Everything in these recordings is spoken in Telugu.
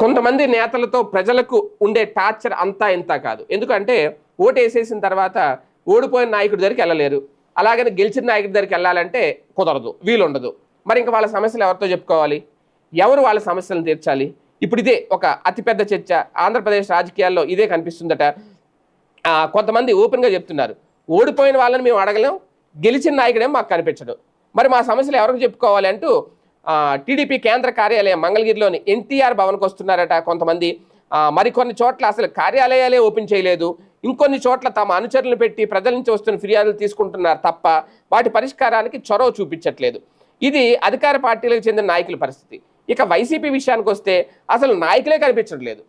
కొంతమంది నేతలతో ప్రజలకు ఉండే టార్చర్ అంతా ఇంత కాదు. ఎందుకంటే ఓటు వేసేసిన తర్వాత ఓడిపోయిన నాయకుడి దగ్గరికి వెళ్ళలేరు. అలాగని గెలిచిన నాయకుడి దగ్గరికి వెళ్ళాలంటే కుదరదు వీలుండదు. మరి ఇంకా వాళ్ళ సమస్యలు ఎవరితో చెప్పుకోవాలి? ఎవరు వాళ్ళ సమస్యలను తీర్చాలి? ఇప్పుడు ఇదే ఒక అతిపెద్ద చర్చ. ఆంధ్రప్రదేశ్ రాజకీయాల్లో ఇదే కనిపిస్తుందట. కొంతమంది ఓపెన్గా చెప్తున్నారు. ఓడిపోయిన వాళ్ళని మేము అడగలేం గెలిచిన నాయకుడేం మాకు కనిపించడు. మరి మా సమస్యలు ఎవరికి చెప్పుకోవాలి అంటూ టీడీపీ కేంద్ర కార్యాలయం మంగళగిరిలోని ఎన్టీఆర్ భవన్కి వస్తున్నారట కొంతమంది. మరికొన్ని చోట్ల అసలు కార్యాలయాలే ఓపెన్ చేయలేదు. ఇంకొన్ని చోట్ల తమ అనుచరులను పెట్టి ప్రజల నుంచి వస్తున్న ఫిర్యాదులు తీసుకుంటున్నారు తప్ప వాటి పరిష్కారానికి చొరవ చూపించట్లేదు. ఇది అధికార పార్టీలకు చెందిన నాయకుల పరిస్థితి. ఇక వైసీపీ విషయానికి వస్తే అసలు నాయకులే కనిపించట్లేదు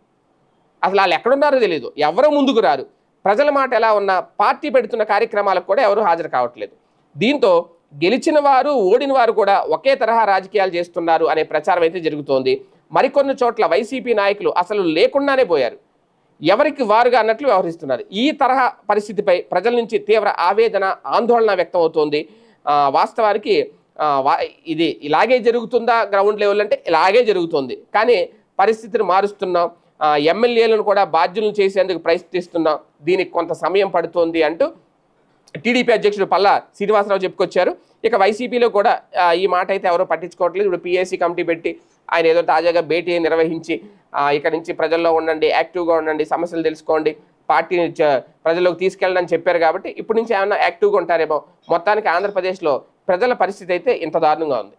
అసలు వాళ్ళు ఎక్కడున్నారో తెలియదు ఎవరో ముందుకు రారు. ప్రజల మాట ఎలా ఉన్నా పార్టీ పెడుతున్న కార్యక్రమాలకు కూడా ఎవరు హాజరు కావట్లేదు. దీంతో గెలిచిన వారు ఓడిన వారు కూడా ఒకే తరహా రాజకీయాలు చేస్తున్నారు అనే ప్రచారం అయితే జరుగుతోంది. మరికొన్ని చోట్ల వైసీపీ నాయకులు అసలు లేకుండానే పోయారు. ఎవరికి వారుగా అన్నట్లు వ్యవహరిస్తున్నారు. ఈ తరహా పరిస్థితిపై ప్రజల నుంచి తీవ్ర ఆవేదన ఆందోళన వ్యక్తం అవుతోంది వాస్తవానికి ఇది ఇలాగే జరుగుతుందా గ్రౌండ్ లెవెల్ అంటే ఇలాగే జరుగుతుంది. కానీ పరిస్థితిని మారుస్తున్నాం. ఎమ్మెల్యేలను కూడా బాధ్యులను చేసేందుకు ప్రయత్నిస్తున్నాం. దీనికి కొంత సమయం పడుతోంది అంటూ టీడీపీ అధ్యక్షుడు పల్లా శ్రీనివాసరావు చెప్పుకొచ్చారు. ఇక వైసీపీలో కూడా ఈ మాట అయితే ఎవరో పట్టించుకోవట్లేదు. ఇప్పుడు పిఎస్సీ కమిటీ పెట్టి ఆయన ఏదో తాజాగా భేటీ నిర్వహించి ఇక్కడ నుంచి ప్రజల్లో ఉండండి యాక్టివ్గా ఉండండి సమస్యలు తెలుసుకోండి పార్టీని ప్రజల్లోకి తీసుకెళ్ళడం చెప్పారు కాబట్టి ఇప్పటి నుంచి ఏమన్నా యాక్టివ్గా ఉంటారేమో. మొత్తానికి ఆంధ్రప్రదేశ్లో ప్రజల పరిస్థితి అయితే ఇంత దారుణంగా ఉంది.